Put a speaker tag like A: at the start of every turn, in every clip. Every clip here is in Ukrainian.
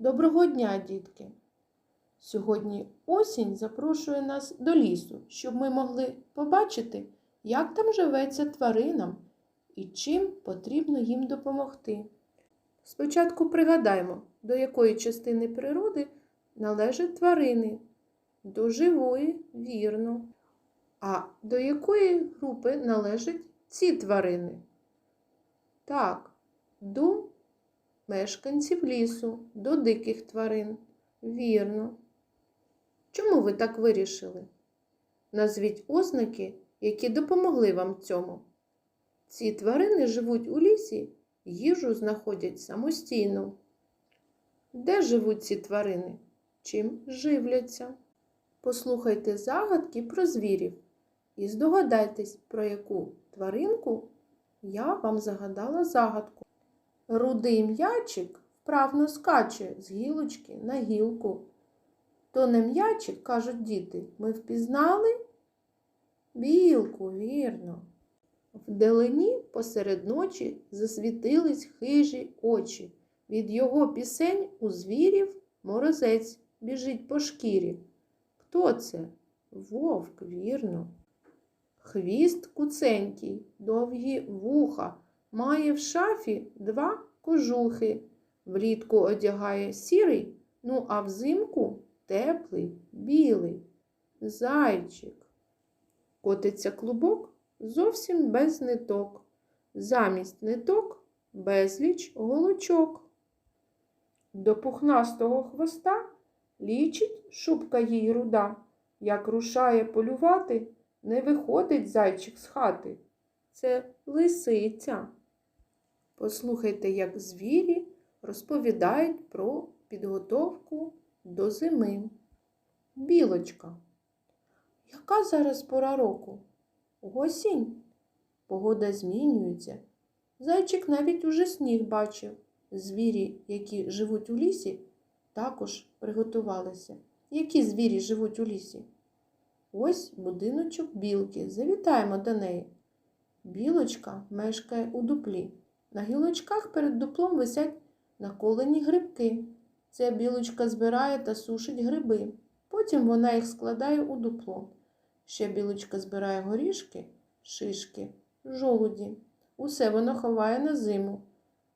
A: Доброго дня, дітки! Сьогодні осінь запрошує нас до лісу, щоб ми могли побачити, як там живеться тваринам і чим потрібно їм допомогти. Спочатку пригадаймо, до якої частини природи належать тварини. До живої, вірно. А до якої групи належать ці тварини? Так, до мешканців лісу, до диких тварин. Вірно. Чому ви так вирішили? Назвіть ознаки, які допомогли вам цьому. Ці тварини живуть у лісі, їжу знаходять самостійно. Де живуть ці тварини? Чим живляться? Послухайте загадки про звірів і здогадайтесь, про яку тваринку я вам загадала загадку. Рудий м'ячик вправно скаче з гілочки на гілку. То не м'ячик, кажуть діти, ми впізнали? Білку, вірно. Вдалині посеред ночі засвітились хижі очі. Від його пісень у звірів морозець біжить по шкірі. Хто це? Вовк, вірно. Хвіст куценький, довгі вуха, має в шафі два кожухи. Влітку одягає сірий, ну а взимку теплий, білий. Зайчик. Котиться клубок зовсім без ниток. Замість ниток безліч голочок. До пухнастого хвоста лічить шубка їй руда. Як рушає полювати, не виходить зайчик з хати. Це лисиця. Послухайте, як звірі розповідають про підготовку до зими. Білочка. Яка зараз пора року? Осінь. Погода змінюється. Зайчик навіть уже сніг бачив. Звірі, які живуть у лісі, також приготувалися. Які звірі живуть у лісі? Ось будиночок білки. Завітаємо до неї. Білочка мешкає у дуплі. На гілочках перед дуплом висять наколені грибки. Ця білочка збирає та сушить гриби. Потім вона їх складає у дупло. Ще білочка збирає горішки, шишки, жолуді. Усе вона ховає на зиму.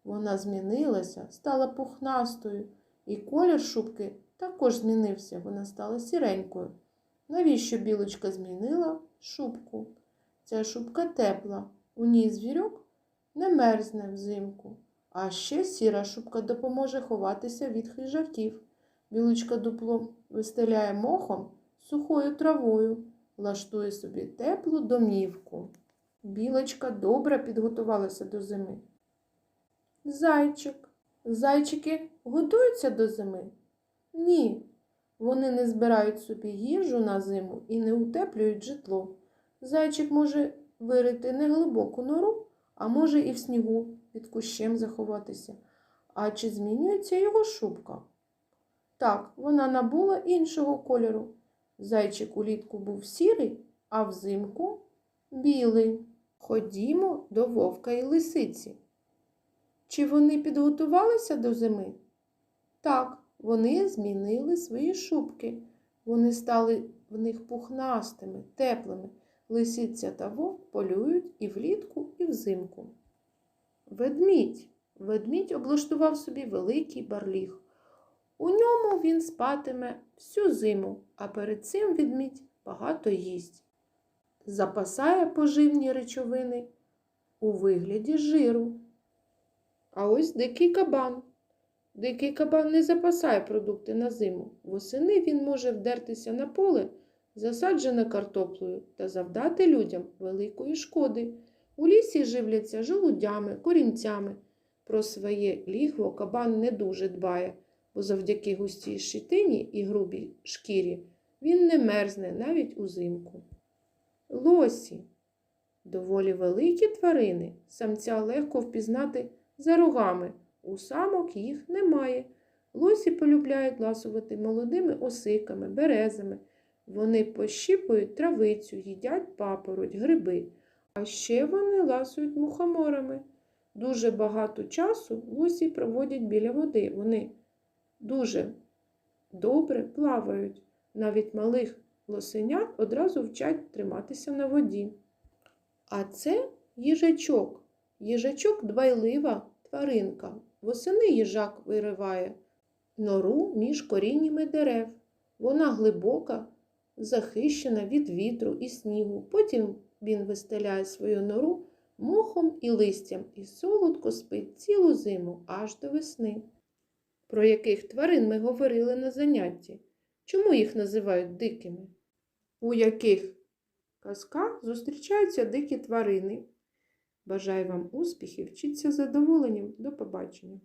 A: Вона змінилася, стала пухнастою, і колір шубки також змінився, вона стала сіренькою. Навіщо білочка змінила шубку? Ця шубка тепла, у ній звірок не мерзне взимку. А ще сіра шубка допоможе ховатися від хижаків. Білочка дупло вистеляє мохом сухою травою, влаштує собі теплу домівку. Білочка добре підготувалася до зими. Зайчик. Зайчики готуються до зими? Ні. Вони не збирають собі їжу на зиму і не утеплюють житло. Зайчик може вирити неглибоку нору, а може і в снігу під кущем заховатися. А чи змінюється його шубка? Так, вона набула іншого кольору. Зайчик улітку був сірий, а взимку білий. Ходімо до вовка і лисиці. Чи вони підготувалися до зими? Так, вони змінили свої шубки. Вони стали в них пухнастими, теплими. Лисиця та вовк полюють і влітку, і взимку. Ведмідь. Ведмідь облаштував собі великий барліг. У ньому він спатиме всю зиму, а перед цим ведмідь багато їсть. Запасає поживні речовини у вигляді жиру. А ось дикий кабан. Дикий кабан не запасає продукти на зиму. Восени він може вдертися на поле, засаджене картоплею, та завдати людям великої шкоди. У лісі живляться желудями, корінцями. Про своє лігво кабан не дуже дбає, бо завдяки густій щитині і грубій шкірі він не мерзне навіть узимку. Лосі доволі великі тварини, самця легко впізнати за рогами. У самок їх немає. Лосі полюбляють ласувати молодими осиками, березами. Вони пощіпують травицю, їдять папороть, гриби, а ще вони ласують мухоморами. Дуже багато часу лосі проводять біля води. Вони дуже добре плавають. Навіть малих лосенят одразу вчать триматися на воді. А це їжачок. Їжачок дбайлива тваринка. Восени їжак вириває нору між коріннями дерев. Вона глибока, захищена від вітру і снігу. Потім він вистеляє свою нору мохом і листям і солодко спить цілу зиму аж до весни. Про яких тварин ми говорили на занятті? Чому їх називають дикими? У яких казках зустрічаються дикі тварини? Бажаю вам успіхів, вчіться задоволенням. До побачення!